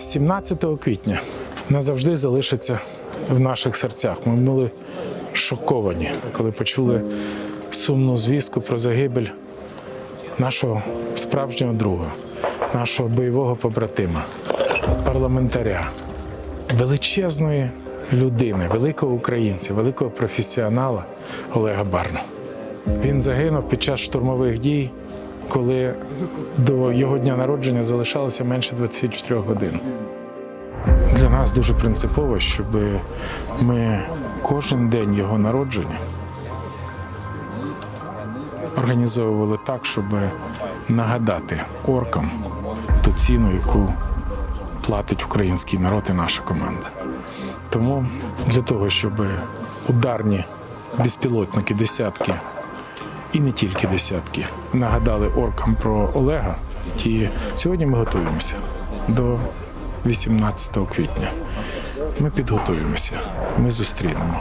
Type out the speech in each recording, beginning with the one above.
17 квітня назавжди залишиться в наших серцях. Ми були шоковані, коли почули сумну звістку про загибель нашого справжнього друга, нашого бойового побратима, парламентаря, величезної людини, великого українця, великого професіонала Олега Барна. Він загинув під час штурмових дій, коли до його дня народження залишалося менше 24 годин. Для нас дуже принципово, щоб ми кожен день його народження організовували так, щоб нагадати оркам ту ціну, яку платить український народ і наша команда. Тому для того, щоб ударні безпілотники десятки і не тільки десятки нагадали оркам про Олега, ті сьогодні ми готуємося до 18 квітня. Ми підготуємося, ми зустрінемо,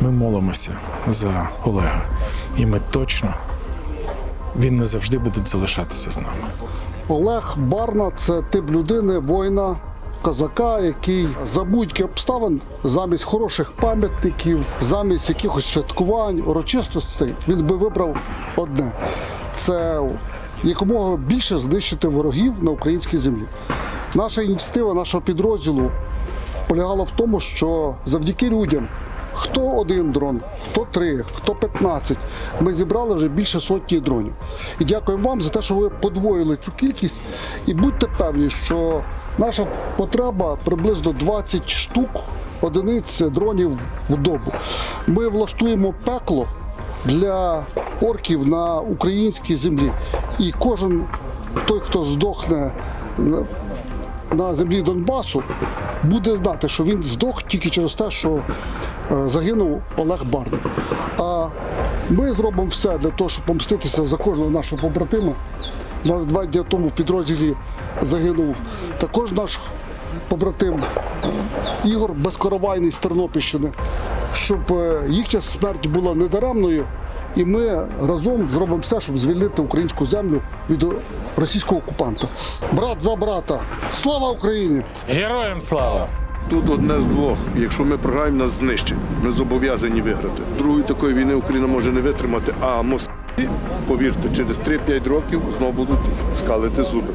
ми молимося за Олега. І ми точно він не завжди буде залишатися з нами. Олег Барна це тип людини, воїна, козака, який за будь-які обставин замість хороших пам'ятників, замість якихось святкувань, урочистостей, він би вибрав одне: це якомога більше знищити ворогів на українській землі. Наша ініціатива нашого підрозділу полягала в тому, що завдяки людям. Хто один дрон, хто три, хто 15. Ми зібрали вже більше сотні дронів. І дякуємо вам за те, що ви подвоїли цю кількість. І будьте певні, що наша потреба приблизно 20 штук одиниць дронів в добу. Ми влаштуємо пекло для орків на українській землі. І кожен той, хто здохне на- землі Донбасу, буде знати, що він здох тільки через те, що е, загинув Олег Барна. А ми зробимо все для того, щоб помститися за кожного нашого побратима. Нас два дні тому в підрозділі загинув також наш побратим Ігор Безкоровайний з Тернопільщини, щоб е, їхня смерть була недаремною. І ми разом зробимо все, щоб звільнити українську землю від російського окупанта. Брат за брата. Слава Україні! Героям слава! Тут одне з двох. Якщо ми програємо, нас знищать. Ми зобов'язані виграти. Другої такої війни Україна може не витримати, а москалі, повірте, через 3-5 років знову будуть скалити зуби.